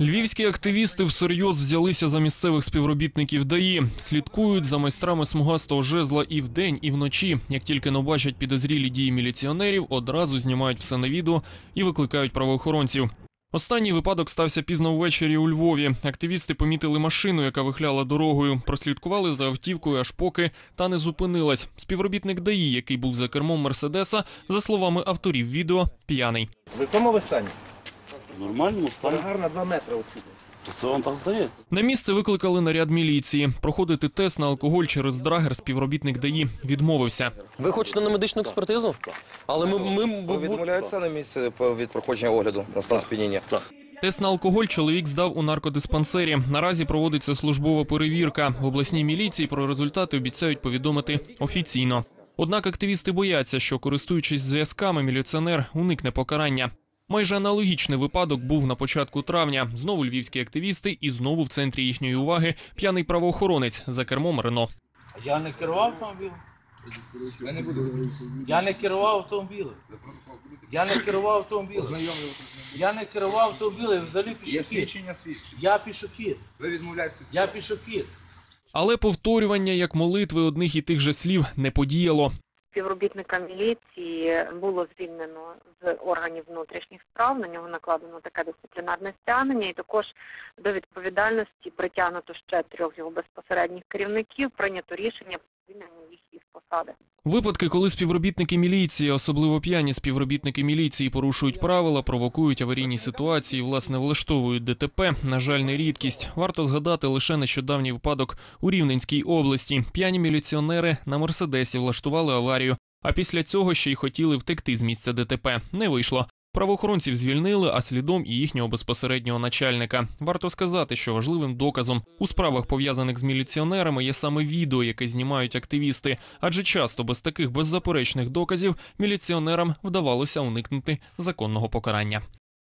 Львівські активісти всерйоз взялися за місцевих співробітників ДАІ. Слідкують за майстрами смугастого жезла і вдень, і вночі. Як тільки не бачать підозрілі дії міліціонерів, одразу знімають все на відео і викликають правоохоронців. Останній випадок стався пізно ввечері у Львові. Активісти помітили машину, яка вихляла дорогою, прослідкували за автівкою аж поки та не зупинилась. Співробітник ДАІ, який був за кермом Мерседеса, за словами авторів відео, п'яний. В якому ви стані? В нормальному стані. Гарна 2 метри отсюди. То Це вам так здається. На місце викликали наряд міліції. Проходити тест на алкоголь через драгер співробітник ДАІ відмовився. Ви хочете на медичну експертизу? Але ми, ми, відмовляєтеся на місце по- від проходження огляду на стан сп'яніння? Тест на алкоголь чоловік здав у наркодиспансері. Наразі проводиться службова перевірка. В обласній міліції про результати обіцяють повідомити офіційно. Однак активісти бояться, що користуючись зв'язками, міліціонер уникне покарання. Майже аналогічний випадок був на початку травня. Знову львівські активісти, і знову в центрі їхньої уваги п'яний правоохоронець за кермом Рено. Я не керував автомобілем. Я не керував автомобілем. Я не керував автомобілем. Я не керував автомобілем, взагалі пішохід. Я пішохід. Ви відмовляєтеся від Я пішохід. Але повторювання як молитви одних і тих же слів не подіяло. Співробітника міліції було звільнено з органів внутрішніх справ, на нього накладено таке дисциплінарне стягнення. І також до відповідальності притягнуто ще трьох його безпосередніх керівників, прийнято рішення посади. Випадки, коли співробітники міліції, особливо п'яні співробітники міліції, порушують правила, провокують аварійні ситуації, власне, влаштовують ДТП. На жаль, не рідкість. Варто згадати лише нещодавній випадок у Рівненській області. П'яні міліціонери на мерседесі влаштували аварію. А після цього ще й хотіли втекти з місця ДТП. Не вийшло. Правоохоронців звільнили, а слідом і їхнього безпосереднього начальника. Варто сказати, що важливим доказом у справах пов'язаних з міліціонерами є саме відео, яке знімають активісти, адже часто без таких беззаперечних доказів міліціонерам вдавалося уникнути законного покарання.